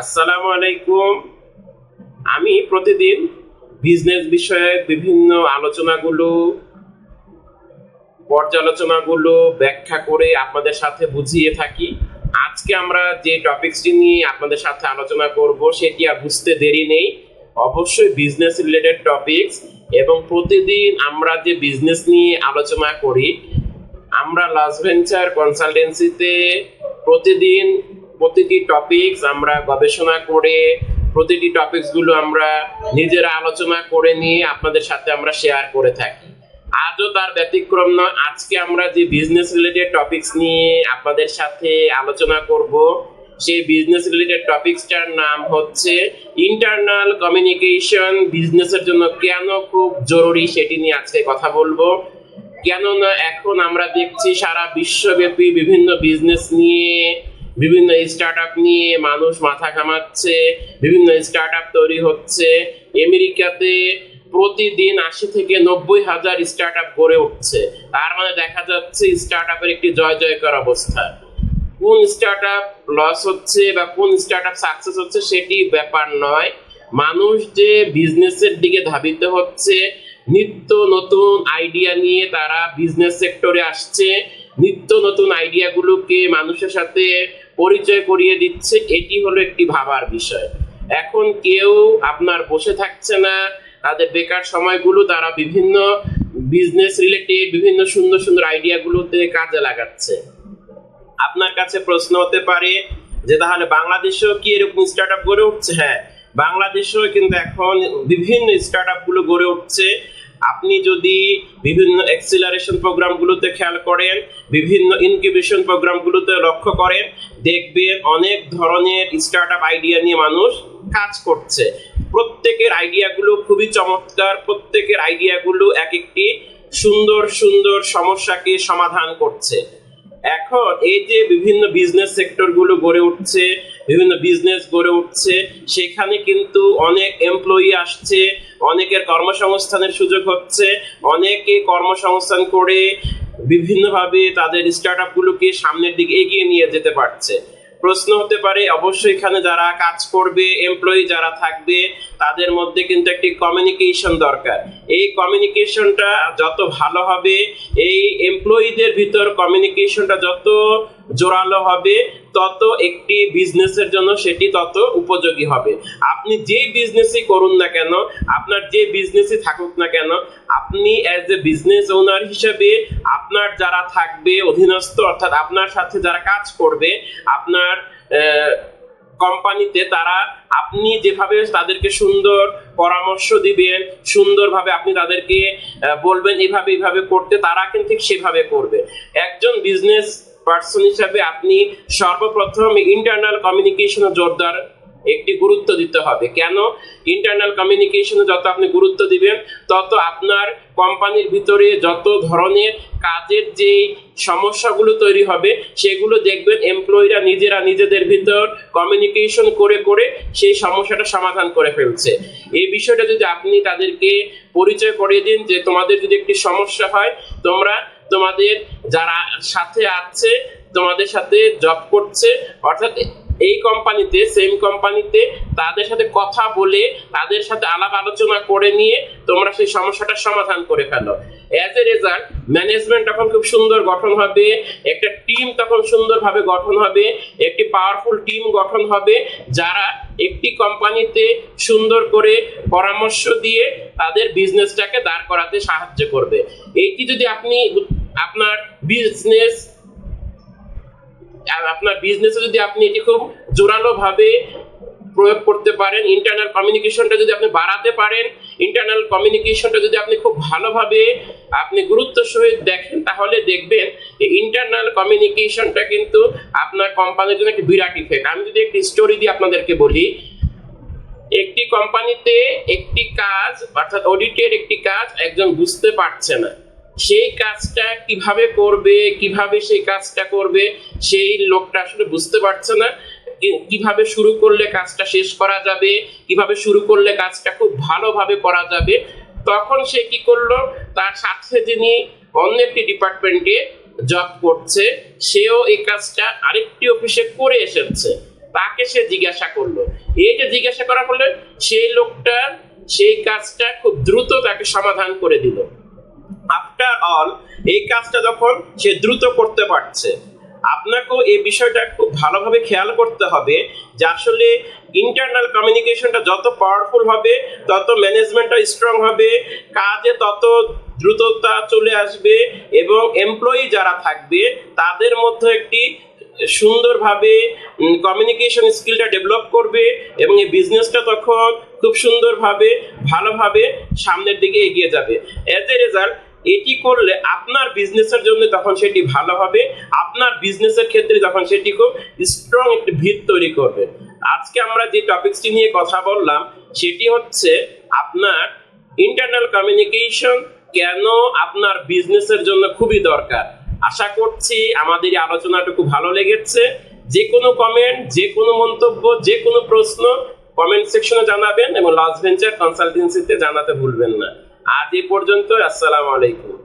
আসসালামু আলাইকুম। আমি প্রতিদিন বিজনেস বিষয়ে বিভিন্ন আলোচনাগুলো, পর্যালোচনাগুলো ব্যাখ্যা করে আপনাদের সাথে বুঝিয়ে থাকি। আজকে আমরা যে টপিকসটি নিয়ে আপনাদের সাথে আলোচনা করব, সেটি আর বুঝতে দেরি নেই। অবশ্যই বিজনেস রিলেটেড টপিকস এবং প্রতিদিন আমরা যে বিজনেস নিয়ে আলোচনা করি, আমরা লাস ভেঞ্চার কনসালটেন্সিতে প্রতিদিন প্রতিটি টপিকস আমরা গবেষণা করে, প্রতিটি টপিকসগুলো আমরা নিজেরা আলোচনা করে নিয়ে আপনাদের সাথে আমরা শেয়ার করে থাকি। আজও তার ব্যতিক্রম নয়, আজকে আমরা যে বিজনেস রিলেটেড টপিকস নিয়ে আপনাদের সাথে আলোচনা করব, সেই বিজনেস রিলেটেড টপিকসটার নাম হচ্ছে ইন্টারনাল কমিউনিকেশন বিজনেসের জন্য কেন খুব জরুরি সেটি নিয়ে আজকে কথা বলব। কেননা এখন আমরা দেখছি সারা বিশ্বব্যাপী বিভিন্ন বিজনেস নিয়ে বিভিন্ন স্টার্ট আপ নিয়ে মানুষ মাথা ঘামাচ্ছে, বিভিন্ন স্টার্ট আপ তৈরি হচ্ছে। আমেরিকাতে প্রতিদিন আশি থেকে নব্বই হাজার স্টার্ট আপ গড়ে উঠছে। তার মানে দেখা যাচ্ছে স্টার্ট আপের একটি জয় জয়কার অবস্থা। কোন স্টার্ট আপ লস হচ্ছে বা কোন স্টার্ট আপ সাকসেস হচ্ছে সেটি ব্যাপার নয়। মানুষ যে বিজনেসের দিকে ধাবিত হচ্ছে, নিত্য নতুন আইডিয়া নিয়ে তারা বিজনেস সেক্টরে আসছে। নিত্য নতুন আইডিয়াগুলোকে মানুষের সাথে পরিচয় করিয়ে দিচ্ছে, এটি হলো একটি ভাবার বিষয়। এখন কেউ আপনার বসে থাকছে না, তাদের বেকার সময়গুলো তারা বিভিন্ন বিজনেস রিলেটেড বিভিন্ন সুন্দর সুন্দর আইডিয়াগুলোতে কাজে লাগাচ্ছে। আপনার কাছে প্রশ্ন হতে পারে যে, তাহলে বাংলাদেশেও কি এরকম স্টার্ট আপ গড়ে উঠছে? হ্যাঁ বাংলাদেশেও কিন্তু এখন বিভিন্ন স্টার্ট আপগুলো গড়ে উঠছে। আপনি যদি বিভিন্ন এক্সিলারেশন প্রোগ্রামগুলোতে খেয়াল করেন, বিভিন্ন ইনকিউবেশন প্রোগ্রামগুলোতে লক্ষ্য করেন, দেখবেন অনেক ধরনের স্টার্ট আপ আইডিয়া নিয়ে মানুষ কাজ করছে। প্রত্যেকের আইডিয়াগুলো খুবই চমৎকার, প্রত্যেকের আইডিয়াগুলো এক একটি সুন্দর সুন্দর সমস্যাকে সমাধান করছে। এখন এই যে বিভিন্ন বিজনেস সেক্টরগুলো গড়ে উঠছে, বিভিন্ন বিজনেস গড়ে উঠছে, সেখানে কিন্তু অনেক এমপ্লয়ি আসছে, অনেকের কর্মসংস্থানের সুযোগ হচ্ছে, অনেকে কর্মসংস্থান করে বিভিন্নভাবে তাদের স্টার্ট আপগুলোকে সামনের দিকে এগিয়ে নিয়ে যেতে পারছে। প্রশ্ন হতে পারে, অবশ্যই এখানে যারা কাজ করবে এমপ্লয়ি যারা থাকবে, তাদের মধ্যে কিন্তু একটি কমিউনিকেশন দরকার। এই কমিউনিকেশনটা যত ভালো হবে, এই এমপ্লয়ীদের ভিতর কমিউনিকেশনটা যত জোরালো হবে, তত একটি বিজনেসের জন্য সেটি তত উপযোগী হবে। আপনি যে বিজনেসই করুন না কেন, আপনার যে বিজনেসই থাকুক না কেন, আপনি অ্যাজ এ বিজনেস ওনার হিসেবে আপনার যারা থাকবে, অধীনস্থ, অর্থাৎ আপনার সাথে যারা কাজ করবে, আপনার কোম্পানিতে তারা আপনি যেভাবে তাদেরকে সুন্দর পরামর্শ দিবেন, সুন্দরভাবে আপনি তাদেরকে বলবেন, এভাবে এভাবে করতে, তারা কিন্তু ঠিক সেভাবে করবে। একজন বিজনেস পার্সন হিসাবে আপনি সর্বপ্রথম ইন্টারনাল কমিউনিকেশনে জোরদার একটি গুরুত্ব দিতে হবে। কেন? ইন্টারনাল কমিউনিকেশনে যত আপনি গুরুত্ব দিবেন, তত আপনার কোম্পানির ভিতরে যত ধরনের কাজের যে সমস্যাগুলো তৈরি হবে, সেগুলো দেখবেন এমপ্লয়িরা নিজেরা নিজেদের ভিতর কমিউনিকেশন করে করে সেই সমস্যাটা সমাধান করে ফেলছে। এই বিষয়টা যদি আপনি তাদেরকে পরিচয় করিয়ে দিন যে তোমাদের যদি একটি সমস্যা হয়, তোমরা তোমাদের যারা সাথে আছে, তোমাদের সাথে জব করছে, অর্থাৎ এই কোম্পানিতে সেম কোম্পানিতে তাদের সাথে কথা বলে, তাদের সাথে আলাপ আলোচনা করে নিয়ে তোমরা সেই সমস্যাটার সমাধান করে ফেলো। অ্যাজ এ রেজাল্ট ম্যানেজমেন্ট তখন খুব সুন্দর গঠন হবে, একটা টিম তখন সুন্দরভাবে গঠন হবে, একটি পাওয়ারফুল টিম গঠন হবে, যারা একটি কোম্পানিতে সুন্দর করে পরামর্শ দিয়ে তাদের বিজনেসটাকে দাঁড় করাতে সাহায্য করবে। এইটি যদি আপনি আপনার বিজনেস আপনার বিজনেসে যদি আপনি এটি খুব জোরালো ভাবে প্রয়োগ করতে পারেন ইন্টারনাল কমিউনিকেশনটা যদি আপনি বাড়াতে পারেন ইন্টারনাল কমিউনিকেশনটা যদি আপনি খুব ভালোভাবে আপনি গুরুত্ব সহিত দেখেন, তাহলে দেখবেন এই ইন্টারনাল কমিউনিকেশনটা কিন্তু আপনার কোম্পানির জন্য একটি বিরাট ইফেক্ট আমি যদি একটি স্টোরি দিয়ে আপনাদেরকে বলি, একটি কোম্পানিতে একটি কাজ, অর্থাৎ অডিটের একটি কাজ একজন বুঝতে পারছে না। সেই কাজটা কীভাবে করবে, কীভাবে সেই কাজটা করবে, সেই লোকটা আসলে বুঝতে পারছে না। কীভাবে শুরু করলে কাজটা শেষ করা যাবে, কীভাবে শুরু করলে কাজটা খুব ভালোভাবে করা যাবে। তখন সে কি করল? তার সাথে যিনি অন্য একটি ডিপার্টমেন্টে জব করছে, সেও এই কাজটা আরেকটি অফিসে করে এসেছে। তাকে সে জিজ্ঞাসা করল। এই যে জিজ্ঞাসা করার ফলে সেই লোকটা সেই কাজটা খুব দ্রুত তাকে সমাধান করে দিল। আফটার অল এই কাজটা যখন সে দ্রুত করতে পারছে, আপনাকেও এই বিষয়টা খুব ভালোভাবে খেয়াল করতে হবে যে আসলে ইন্টারনাল কমিউনিকেশনটা যত পাওয়ারফুল হবে, তত ম্যানেজমেন্টটা স্ট্রং হবে, কাজে তত দ্রুততা চলে আসবে এবং এমপ্লয়ি যারা থাকবে, তাদের মধ্যে একটি সুন্দরভাবে কমিউনিকেশন স্কিলটা ডেভেলপ করবে এবং এই বিজনেসটা তখন খুব সুন্দরভাবে, ভালোভাবে সামনের দিকে এগিয়ে যাবে। অ্যাজ এ রেজাল্ট এটি করলে আপনার বিজনেসের জন্য তখন সেটি ভালো হবে। আপনার বিজনেসের ক্ষেত্রে তখন সেটি খুব স্ট্রং একটি ভিত তৈরি করবে। আজকে আমরা যে টপিকসটি নিয়ে কথা বললাম, সেটি হচ্ছে আপনার ইন্টারনাল কমিউনিকেশন কেন আপনার বিজনেসের জন্য খুবই দরকার। আশা করছি আমাদের এই আলোচনাটুকু ভালো লেগেছে। যে কোনো কমেন্ট যে কোনো মন্তব্য, যে কোনো প্রশ্ন কমেন্ট সেকশনে জানাবেন এবং লাস্ট ভেঞ্চার কনসালটেন্সিতে জানাতে ভুলবেন না। আজ এ পর্যন্ত আসসালামু আলাইকুম।